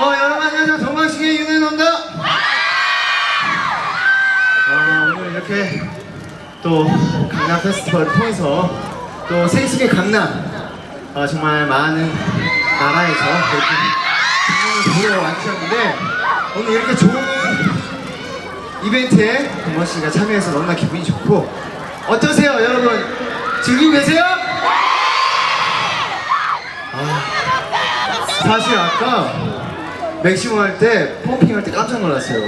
어, 여러분 안녕하세요. 동방신의 윤은호입니다. 어, 오늘 이렇게 또 강남 페스티벌을 통해서 또 세계의 강남 어, 정말 많은 나라에서 이렇게 보러 와주셨는데 오늘 이렇게 좋은 이벤트에 동원 씨가 참여해서 너무나 기분이 좋고 어떠세요, 여러분? 즐기고 계세요? 아, 사실 아까 맥시멈 할 때 펌핑 할 때 깜짝 놀랐어요.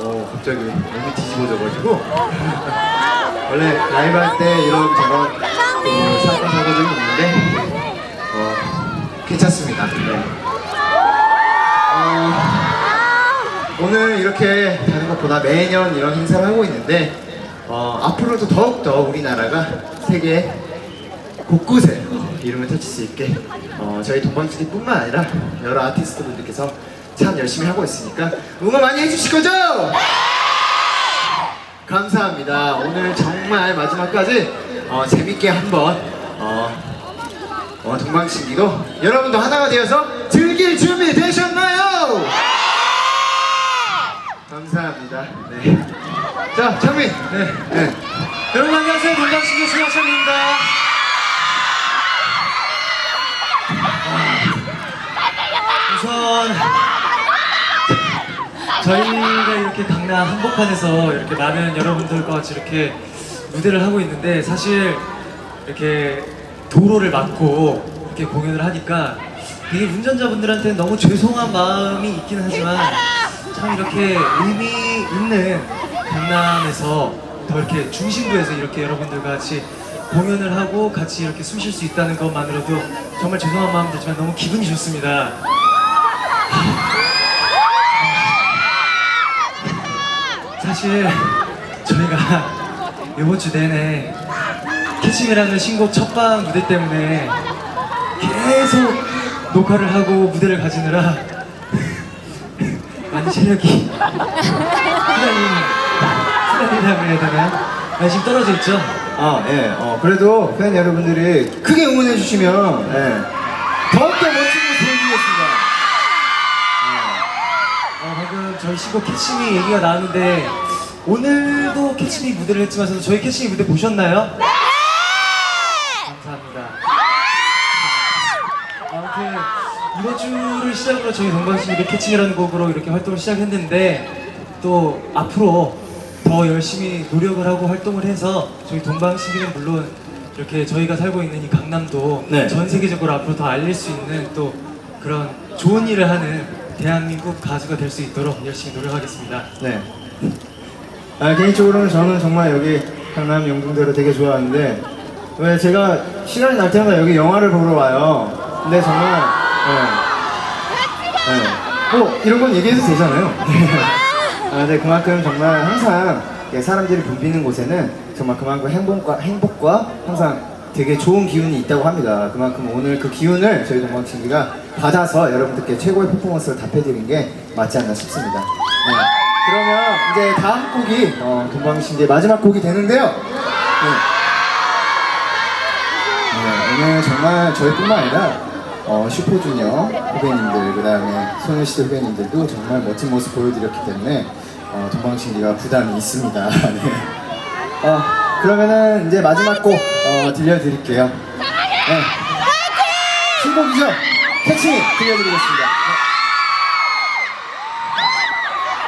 어, 갑자기 몸이 뒤집어져가지고 원래 라이브 할 때 이런 저런 그 사건 사고들이 있는데 어, 괜찮습니다. 네. 어, 오늘 이렇게 하는 것보다 매년 이런 행사를 하고 있는데 어, 앞으로도 더욱더 우리나라가 세계 곳곳에 이름을 터칠 수 있게 어, 저희 동방지기뿐만 아니라 여러 아티스트 분들께서 참 열심히 하고 있으니까 응원 많이 해주실 거죠? 감사합니다. 오늘 정말 마지막까지 어, 재밌게 한번 어, 어, 동방신기도 여러분도 하나가 되어서 즐길 준비 되셨나요? 감사합니다. 네. 자, 창민. 네. 네. 여러분 안녕하세요 동방신기 수영선입니다 우선 저희가 이렇게 강남 한복판에서 이렇게 많은 여러분들과 같이 이렇게 무대를 하고 있는데 사실 이렇게 도로를 막고 이렇게 공연을 하니까 되게 운전자분들한테는 너무 죄송한 마음이 있긴 하지만 참 이렇게 의미 있는 강남에서 더 이렇게 중심부에서 이렇게 여러분들과 같이 공연을 하고 같이 이렇게 숨 쉴 수 있다는 것만으로도 정말 죄송한 마음 들지만 너무 기분이 좋습니다. 사실 저희가 이번 주 내내 캐치미라는 신곡 첫방 무대 때문에 계속 녹화를 하고 무대를 가지느라 많이 체력이? 네, 지금 떨어져 있죠? 아, 예. 어, 그래도 팬 여러분들이 크게 응원해 주시면 예. 더욱더 어, 방금 저희 신곡 캐치미 얘기가 나왔는데 오늘도 캐치미 무대를 했지만 저희 캐치미 무대 보셨나요? 네! 감사합니다. 아무튼 이번 주를 시작으로 저희 동방신기 캐치미라는 곡으로 이렇게 활동을 시작했는데 또 앞으로 더 열심히 노력을 하고 활동을 해서 저희 동방신기는 물론 이렇게 저희가 살고 있는 이 강남도 네. 전 세계적으로 앞으로 더 알릴 수 있는 또 그런 좋은 일을 하는 대한민국 가수가 될 수 있도록 열심히 노력하겠습니다. 네. 아, 개인적으로는 저는 정말 여기 강남 영등대로 되게 좋아하는데 왜 제가 시간이 날 때마다 여기 영화를 보러 와요. 근데 정말 네. 네. 뭐 이런 건 얘기해도 되잖아요. 아, 네 그만큼 정말 항상 사람들이 붐비는 곳에는 정말 그만큼 행복과 행복과 항상 되게 좋은 기운이 있다고 합니다. 그만큼 오늘 그 기운을 저희 동방친구가 받아서 여러분들께 최고의 퍼포먼스를 답해드린 게 맞지 않나 싶습니다. 네. 그러면 이제 다음 곡이 어, 동방신기의 마지막 곡이 되는데요. 네. 네, 오늘 정말 저희뿐만 아니라 어, 슈퍼주니어 후배님들 그 다음에 소녀시대 후배님들도 정말 멋진 모습 보여드렸기 때문에 어, 동방신기가 부담이 있습니다. 네. 어, 그러면은 이제 마지막 곡 어, 들려드릴게요. 네. 신곡이죠? 캐치 들려드리겠습니다. 네.